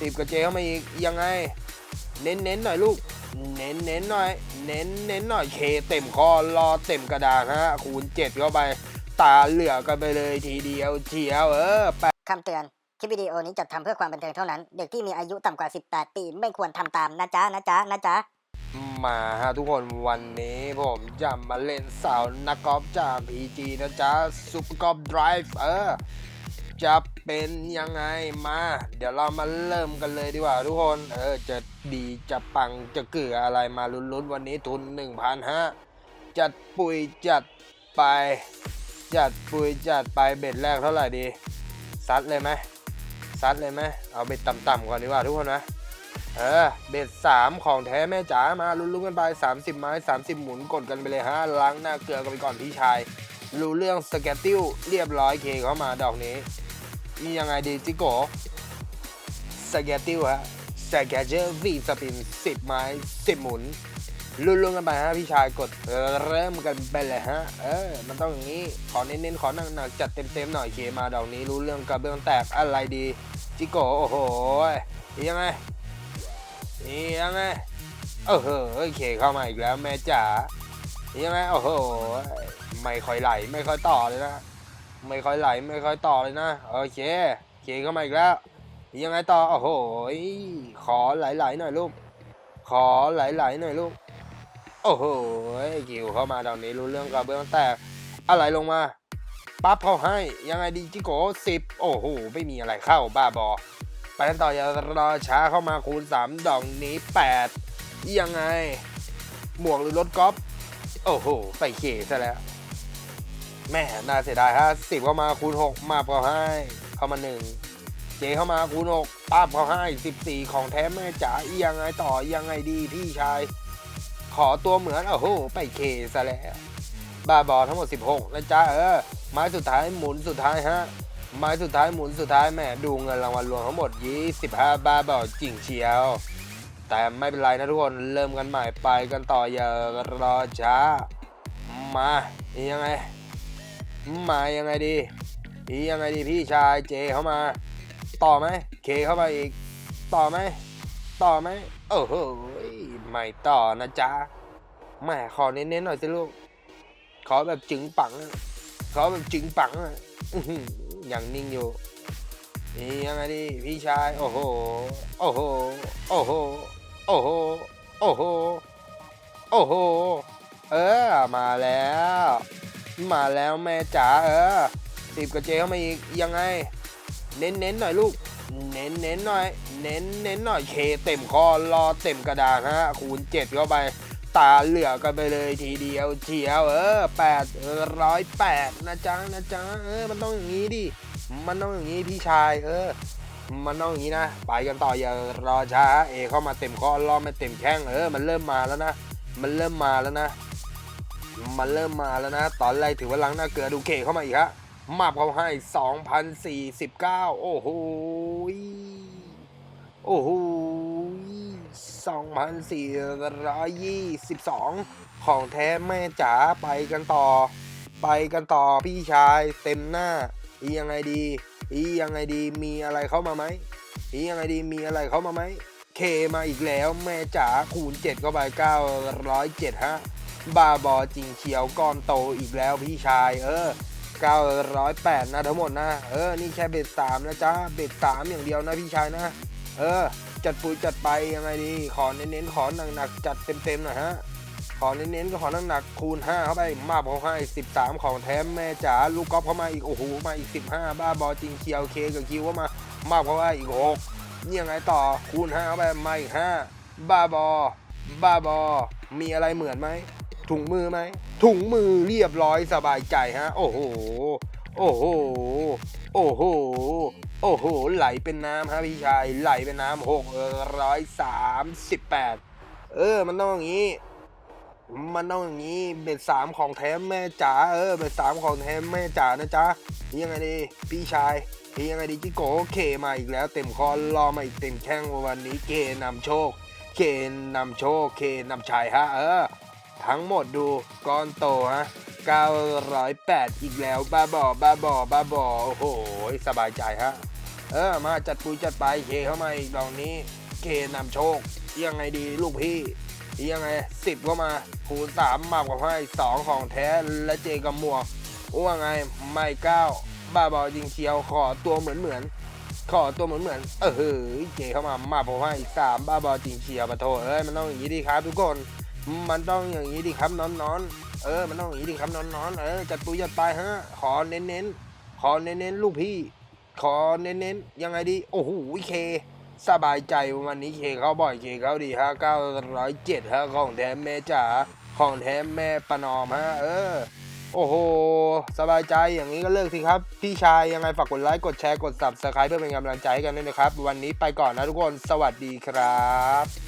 สิบกับเจเข้ามาอีกยังไง เน้นเน้นๆหน่อยลูก เน้นเน้นๆหน่อย เน้นเน้นๆหน่อยเคเต็มคอรอเต็มกระดานฮะคูณเจ็ดเข้าไป ตาเหลือกกันไปเลยทีเดียวเชียวเออแปคำเตือน คลิปวิดีโอนี้จัดทำเพื่อความบันเทิงเท่านั้น เด็กที่มีอายุต่ำกว่า 18 ปี ไม่ควรทำตามนะจ๊ะนะจ๊ะนะจ๊ะ มาฮะทุกคนวันนี้ผมจะมาเล่นเสาวนักกอล์ฟจาก PG นะจ๊ะซุปเปอร์กอล์ฟไดรฟ์เออ จะเป็นยังไงมา เดี๋ยวเรามาเริ่มกันเลยดีกว่าทุกคน เออ จะดีจะปังจะเกลืออะไรมาลุ้นๆวันนี้ทุน1,000ฮะจัดปุ๋ยจัดไป จัดปุ๋ยจัดไปเบ็ดแรกเท่าไหร่ดี ซัดเลยไหมซัดเลยไหมเอาเบ็ดต่ำๆก่อนดีกว่าทุกคนนะเออเบ็ดสามของแท้แม่จ๋ามาลุ้นๆกันไป 30 ไม้ 30 หมุนกดกันไปเลยฮะล้างหน้าเกลือกันไปก่อนพี่ชาย รู้เรื่องสแกตติวเรียบร้อยเคเข้ามาดอกนี้ นี่ยังไงดีจิโกสแกตติวฮะสแกเจอร์วีสปิน10ไม้10หมุนลุ้นๆกันไปฮะพี่ชายกดเริ่มกันไปเลยฮะ เออ มันต้องอย่างนี้ ขอเน้นๆ ขอหนักๆจัดเต็มๆหน่อยเคมาดอกนี้รู้เรื่องกระเบื้องแตกอะไรดี จิโกโอ้โหยังไงนี่ยังไงโอ้โหเคเข้ามาอีกแล้วแม่จ๋ายังไงโอ้โหไม่ค่อยไหลไม่ค่อยต่อเลยนะ ไม่ค่อยไหลไม่ค่อยต่อเลยนะโอเคเคเข้ามาอีกแล้ว ยังไงต่อโอ้โหขอไหลๆหน่อยลูกขอไหลๆหน่อยลูกโอ้โหกิวเข้ามาตอนนี้รู้เรื่องกระเบื้องแตกอะไรลงมาปั๊บเขาให้ยังไงดีจิโกสิบโอ้โหไม่มีอะไรเข้าบ้าบอไปกันต่ออย่ารอช้าเข้ามาคูณ 3 ดอกนี้ 8 ยังไง หมวกหรือรถกอล์ฟโอ้โห ไปเขซะแล้ว แม่น่าเสียดายฮะสิบเข้ามาคูณ6มาเขาให้ เข้ามา1เจเข้ามาคูณ6ป้าบเขาให้14ของแท้แม่จ๋ายังไงต่อยังไงดีพี่ชาย ขอตัวเหมือนโอ้โหไปเคซะแล้วบ้าบอทั้งหมด 16นะจ๊ะเออไม้สุดท้ายหมุนสุดท้ายฮะไม้สุดท้ายหมุนสุดท้ายแหมดูเงินรางวัลรวมทั้งหมด 25 บาบาจริงเชียว แต่ไม่เป็นไรนะทุกคนเริ่มกันใหม่ไปกันต่ออย่ารอช้ามายังไง มายังไงดียังไงดีพี่ชายเจเข้ามา ต่อไหมเคเข้ามาอีก ต่อไหมต่อไหมโอ้โหไม่ต่อนะจ๊ะแหม่ขอเน้นๆหน่อยสิลูก ขอแบบจึงปัง ขอแบบจึงปังอะอื้อหือยังนิ่งอยู่นี่ยังไงดีพี่ชาย โอ้โห โอ้โห โอ้โห โอ้โห โอ้โห โอ้โห เออ มาแล้ว มาแล้วแม่จ๋าเออสิบกับเจเข้ามาอีกยังไง เน้นเน้นๆหน่อยลูก เน้นเน้นๆหน่อย เน้นเน้นๆหน่อยเคเต็มคอรอเต็มกระดานฮะคูณเจ็ดเข้าไป ตาเหลือกันไปเลยทีเดียวเชียวเออแปดร้อยแปดนะจ๊ะนะจ๊ะเออมันต้องอย่างนี้ดิมันต้องอย่างนี้พี่ชายเออมันต้องอย่างนี้นะ ไปกันต่ออย่ารอช้าเอเข้ามาเต็มข้อรอไม่เต็มแข้งเออมันเริ่มมาแล้วนะ มันเริ่มมาแล้วนะ มันเริ่มมาแล้วนะ ตอนแรกถือว่าล้างหน้าเกลือดูเคเข้ามาอีกฮะมาบเขาให้ 2,049 โอ้โห โอ้โห 2,422 ของแท้แม่จ๋าไปกันต่อ ไปกันต่อพี่ชายเต็มหน้า อียังไงดี อียังไงดีมีอะไรเข้ามาไหม อียังไงดีมีอะไรเข้ามาไหม เคมาอีกแล้วแม่จ๋าคูณ 7 เข้าไป 907 ฮะ บาบอจริงเขียวก้อนโตอีกแล้วพี่ชาย เออ 908 นะทั้งหมดนะ เออ นี่แค่เบ็ดสามนะจ๊ะ เบ็ดสามอย่างเดียวนะพี่ชายนะ เออ จัดปุ๋ยจัดไปยังไงดี ขอเน้นๆ ขอหนักๆ จัดเต็มๆหน่อยฮะ ขอเน้นๆ ก็ขอหนักๆ คูณ 5 เข้าไป มาบเขาให้13 ของแถมแม่จ๋า ลูกกอล์ฟเข้ามาอีก โอ้โห มาอีก 15 บ้าบอจริงเคียว เคกับคิวว่ามา มาบเขาให้อีก6นี่ยังไงต่อ คูณ 5 เข้าไป มาอีก 5 บ้าบอ บ้าบอ มีอะไรเหมือนไหม ถุงมือไหม ถุงมือเรียบร้อยสบายใจฮะ โอ้โห โอ้โห โอ้โห โอ้โห ไหลเป็นน้ำฮะพี่ชาย ไหลเป็นน้ำหกร้อยสามสิบแปดเออ มันต้องอย่างนี้ มันต้องอย่างนี้ เบ็ดสามของแท้แม่จ๋า เออ เบ็ดสามของแท้แม่จ๋านะจ๊ะ ยังไงดี พี่ชายยังไงดีจิโกเคมาอีกแล้ว เต็มคอรอมาอีกเต็มแข้งวันนี้เคนำโชค เคนำโชค เคนำชัยฮะ เออ ทั้งหมดดูก้อนโตฮะ908 อีกแล้วบ้าบอบ้าบอบ้าบอโอ้โห สบายใจฮะ เออ มาจัดปุยจัดไปเคเข้ามาอีกดอกนี้เคนำโชค ยังไงดีลูกพี่ยังไงสิบก็มาคูณสามมากกว่าให้สองของแท้และเจกับหมวกว่าไงไม่เก้าบ้าบอจริงเชียวขอตัวเหมือนเหมือนขอตัวเหมือนเหมือนเออเฮ้ยเจเข้ามามาผมให้สามบ้าบอจริงเชียวปะโถเอ้ยมันต้องอย่างนี้ดีครับทุกคน มันต้องอย่างนี้ดีครับนอนนอนๆเออ มันต้องอย่างนี้ดีครับนอนนอนๆเออจัดปุยจัดไปฮะ ขอเน้นเน้นๆขอเน้นเน้นๆลูกพี่ ขอเน้นเน้นๆยังไงดี โอ้โหเค สบายใจวันนี้เคเขาบ่อยเคเขาดีฮะเก้าร้อยเจ็ดฮะของแท้แม่จ๋าของแท้แม่ประนอมฮะ เออ โอ้โห สบายใจอย่างนี้ก็เลิกสิครับ พี่ชายยังไงฝากกดไลค์กดแชร์กด subscribe เพื่อเป็นกำลังใจให้กันด้วยนะครับ วันนี้ไปก่อนนะทุกคนสวัสดีครับ